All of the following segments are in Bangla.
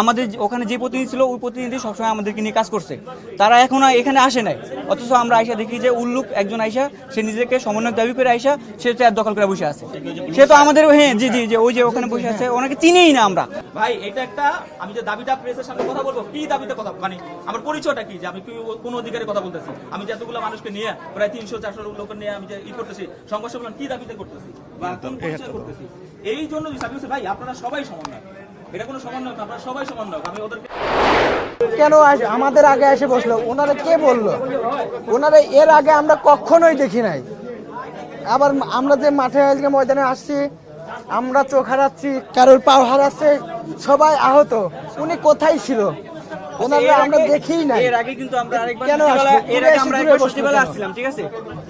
আমাদের ওখানে যে প্রতিনিধি ছিল ওই প্রতিনিধি সবসময় আমাদেরকে নিয়ে কাজ করছে। তারা এখনও এখানে আসে নাই। অথচ আমরা আইসা দেখি যে উল্লুক একজন আইসা সে নিজেকে সমন্বয় দাবি করে আইসা সে চেয়ার দখল করে বসে আছে। সে তো আমাদের হ্যাঁ জি জি যে ওই যে ওখানে বসে আছে ওনাকে চিনেই না আমরা। ভাই এটা একটা আমি যে দাবিটা প্রেসের সামনে কথা বলব কি দাবিতে কথা মানে আমার পরিচয়টা কি? যে আমি কি কোন অধিকারে কথা বলতেছি? আমি যে এতগুলো মানুষকে নিয়ে প্রায় তিনশো চারশো লোক নিয়ে আমি যে ই করতেছি সংঘর্ষ কি দাবিতে করতেছি? বা কোন পরিচয় করতেছি? এই জন্য ভাই আপনারা সবাই সমন্বয় কেন আমাদের আগে এসে বসল? ওনারা কে বলল? ওনারা এর আগে আমরা কখনোই দেখি নাই। আবার আমরা যে মাঠে আজকে ময়দানে আসছি, আমরা চোখ হারাচ্ছি, কারোর পাও হারাচ্ছে, সবাই আহত। উনি কোথায় ছিল? ওনারা আমরা দেখিই নাই। এর আগে কিন্তু আমরা আরেকবার কেন সচিবালয়- আসব? এর আগে আমরা একবার সচিবালয়ে আসছিলাম ঠিক আছে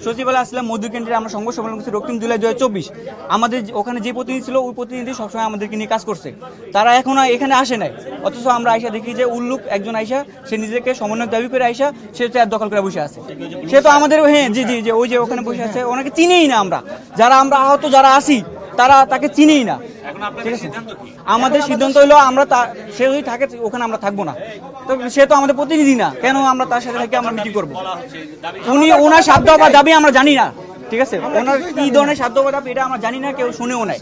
সচিবালয়ে আসছিলাম মধু কেন্দ্রে আমরা সংঘ সম্মেলন করছি রক্তিম জুলাই দুই চব্বিশ আমাদের ওখানে যে প্রতিনিধি ছিল ওই প্রতিনিধি সবসময় আমাদেরকে নিয়ে কাজ করছে। তারা এখনও এখানে আসে নাই। অথচ আমরা আইসা দেখি যে উল্লুক একজন আইসা সে নিজেকে সমন্বয় দাবি করে আইসা সে চেয়ার দখল করে বসে আছে। সে তো আমাদের হ্যাঁ জি জি যে ওই যে ওখানে বসে আছে ওনাকে চিনেই না আমরা। যারা আমরা আহত যারা আছি তারা তাকে চিনেই না। আমাদের সিদ্ধান্ত হলো আমরা তা সে যদি থাকে ওখানে আমরা থাকব না। তো সে তো আমাদের প্রতিনিধি না। কেন আমরা তার সাথে থেকে আমরা মিটিং করব? উনি ওনার সাধ্য বা দাবি আমরা জানি না। ঠিক আছে? ওনার কি ধরনের সাধ্য বা দাবি এটা আমরা জানি না কেউ শুনেও নাই।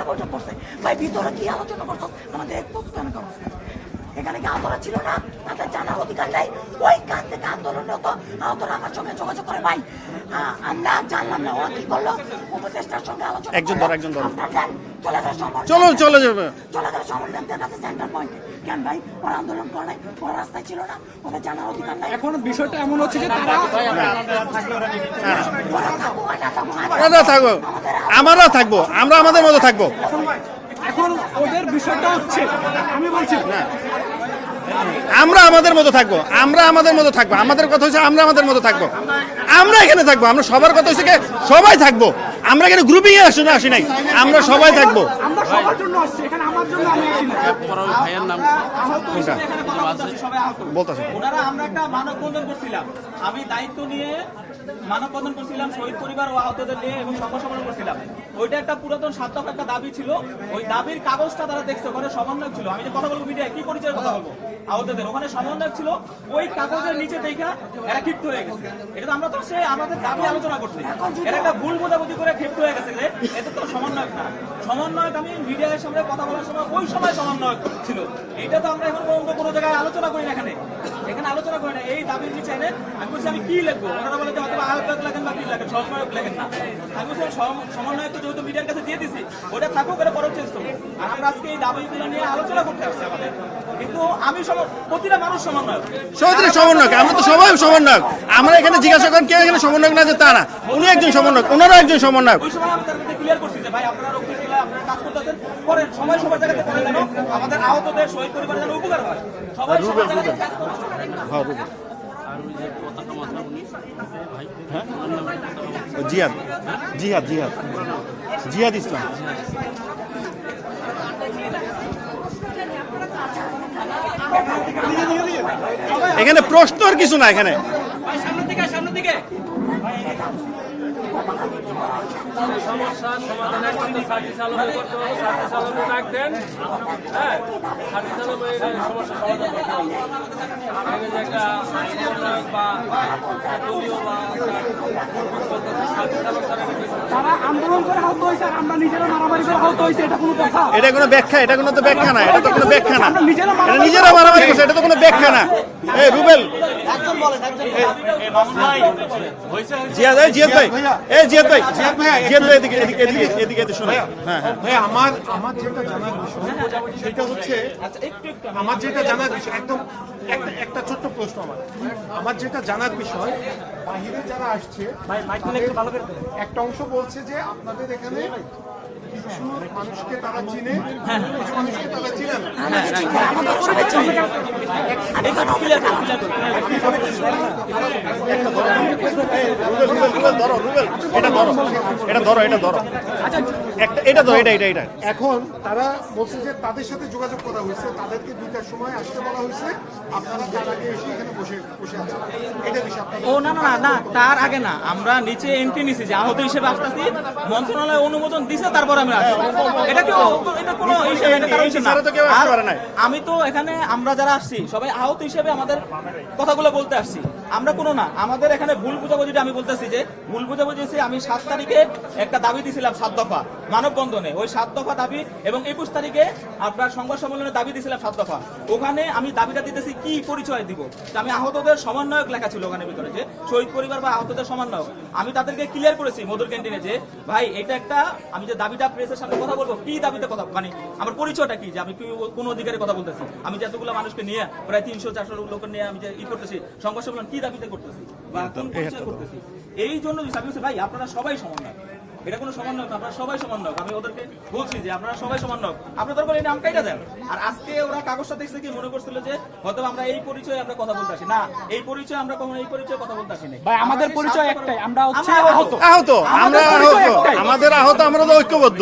আলোচনা ভাই ভিতরে কি আলোচনা করছ আমাদের এক এখানে কি আহতরা ছিল না? জানার অধিকার নাই। ওই কান থেকে আন্দোলনরত আহতরা আমার সঙ্গে যোগাযোগ করে ভাই। আমরা জানলাম না ওরা কি করল। উপদেষ্টার সঙ্গে আলোচনা একজন ধর, একজন ধর। চলে সমর- চলো চলে যাবে। চলে সমরনাথদের কাছে সেন্টার পয়েন্টে কেন ভাই? ওরা আন্দোলন করে নাই ওরা রাস্তায় ছিল না ওদের জানার অধিকার নাই। এখন বিষয়টা এমন হচ্ছে যে তারা ওরা না আমরা থাকব। আমরা থাকব আমরা আমাদের মতো থাকব। এখন ওদের বিষয়টা হচ্ছে আমি বলছি। আমরা আমাদের মতো থাকব আমরা আমাদের মতো থাকব আমাদের কথা হচ্ছে আমরা আমাদের মতো থাকব। আমরা এখানে থাকব আমরা সবার কথা হচ্ছে সবাই থাকব। আমরা এখানে গ্রুপিং এ আসি না আসি নাই। আমরা সবাই থাকব। আমরা সবার জন্য আসছি এখানে আমি আসি না কোনটা? বলতেছে। ওনারা আমরা একটা মানববন্ধন করছিলাম। আমি দায়িত্ব নিয়ে মানববন্ধন করছিলাম শহীদ পরিবার ও আহতদের নিয়ে এবং সম্মেলন করছিলাম। ওইটা একটা পুরাতন সার্থক একটা দাবি ছিল। ওই দাবির কাগজটা তারা দেখছে ওখানে সমন্বয় ছিল। আমি যে কথা বলব মিডিয়ায় কি পরিচয়ের কথা বলব? আহতদের ওখানে সমন্বয়ক ছিল, ওই কাগজের নিচে দেখা এরা ক্ষিপ্ত হয়ে গেছে। এটা তো আমরা তো সে আমাদের দাবি আলোচনা করছি। এটা একটা ভুল বোঝাবুঝি করে ক্ষিপ্ত হয়ে গেছে যে এটা তো সমন্বয়ক না। সমন্বয়ক আমি মিডিয়ার সামনে কথা বলার সময় ওই সময় সমন্বয়ক ছিল। এইটা তো আমরা এখন পর্যন্ত কোনো জায়গায় আলোচনা করি না এখানে। এখানে আলোচনা করি না। এই দাবির নিচে এনে আমি বলছি, আমি কি লিখব? ওনারা বলে যে হয়তো আহ্বায়ক লেখেন বা কি লেখেন সমন্বয়ক লেখেন না। আমি বলছি সম- সমন্বয়ক তো যেহেতু মিডিয়ার কাছে দিয়ে দিছি, ওটা থাকুক এটা আর আমরা আজকে এই দাবিগুলো নিয়ে আলোচনা করতে আসছি আমাদের। কিন্তু আমি প্রতিটা মানুষ সমন্বয়ক। আমরা তো সবাই সমন্বয়ক। আমরা এখানে জিজ্ঞাসা করেন কেউ এখানে সমন্বয়ক না যে তা না? উনি একজন সমন্বয়ক ওনারও একজন সমন্বয়ক। ওই সময় আমি তার মধ্যে ক্লিয়ার করছি যে ভাই আপনারা রক্ত জেলায় আপনারা কাজ করতেছেন করেন। সবাই সবার জায়গাতে করে যেন আমাদের আহতদের শহীদ পরিবারের যেন উপকার হয়। সবাই সবার জায়গাতে কাজ করুন। জিহাদ। জিহাদ জিহাদ। জিহাদ ইসলাম। এখানে প্রশ্ন আর কিছু না এখানে। সামনের আন্দোলন করে আহত হয়েছে আর আমরা নিজেরা মারামারি করে আহত হয়েছে এটা কোনো কথা এটা কোনো ব্যাখ্যা এটা কোনো তো ব্যাখ্যা না এটা তো কোনো ব্যাখ্যা না। নিজেরা মারামারি করছে এটা তো কোনো ব্যাখ্যা না। এই রুবেল। জিয়াদ এই জিয়াদ ভাই। এই জিয়াদ ভাই। জিয়াদ ভাই এদিকে এদিকে এদিকে এদিকে এদিকে শোনো হ্যাঁ হ্যাঁ। আমার আমার যেটা জানার বিষয় সেটা হচ্ছে আমার যেটা জানার বিষয় একদম একটা একটা ছোট্ট প্রশ্ন আমার। আমার যেটা জানার বিষয় বাহিরে যারা আসছে একটা অংশ বলছে যে আপনাদের এখানে এখন তারা বলছে যে তাদের সাথে যোগাযোগ করা হয়েছে, তাদেরকে দুইটার সময় আসতে বলা হয়েছে। আপনারা তার আগে না। আমরা নিচে এন্ট্রি নিছি, যে আহত হিসেবে আসতেছি। মন্ত্রণালয় অনুমোদন দিছে, তারপর এটা কেউ এটা কোনো নাই। আমি তো এখানে আমরা যারা আসছি সবাই আহত হিসেবে আমাদের কথাগুলো বলতে আসছি। আমরা কোনো না আমাদের এখানে ভুল বুঝাবুঝিটা আমি বলতেছি যে ভুল বুঝাবুঝি হচ্ছে আমি সাত তারিখে একটা দাবি দিয়েছিলাম সাত দফা মানববন্ধনে। ওই সাত দফা দাবি এবং একুশ তারিখে আপনার সংবাদ সম্মেলনে দাবি দিছিলাম সাত দফা। ওখানে আমি দাবিটা দিতেছি কি পরিচয় দিব? আমি আহতদের সমন্বয়ক লেখা ছিল ওখানে ভিতরে যে শহীদ পরিবার বা আহতদের সমন্বয়ক। আমি তাদেরকে ক্লিয়ার করেছি মধুর ক্যান্টিনে যে ভাই এটা একটা আমি যে দাবিটা প্রেসের সামনে কথা বলব? কি দাবিতে কথা মানে আমার পরিচয়টা কি? যে আমি কোন অধিকারে কথা বলতেছি? আমি যতগুলো মানুষকে নিয়ে প্রায় তিনশো চারশো লোক নিয়ে আমি যে ই করতেছি সংবাদ সম্মেলন কি দাবিতে করতেছি? বা কোন পরিচয় করতেছি? এই জন্য ভাই আপনারা সবাই সমন্বয় এটা কোনো সমান না আপনারা সবাই সমান নক। আমি ওদেরকে বলছি যে আপনারা সবাই সমন্বয়ক আপনাদের করে এই নাম কাইটা দেন। আর আজকে ওরা কাগজটা দেখছে কি মনে করছিল যে হয়তো আমরা এই পরিচয়ে আমরা কথা বলতে আসি। না এই পরিচয় আমরা কখনো এই পরিচয়ে কথা বলতে আসি না ভাই, আমাদের পরিচয় একটাই, আমরা হচ্ছে আহত। আহত। আমরা আহত। আমাদের আহত আমরা তো ঐক্যবদ্ধ।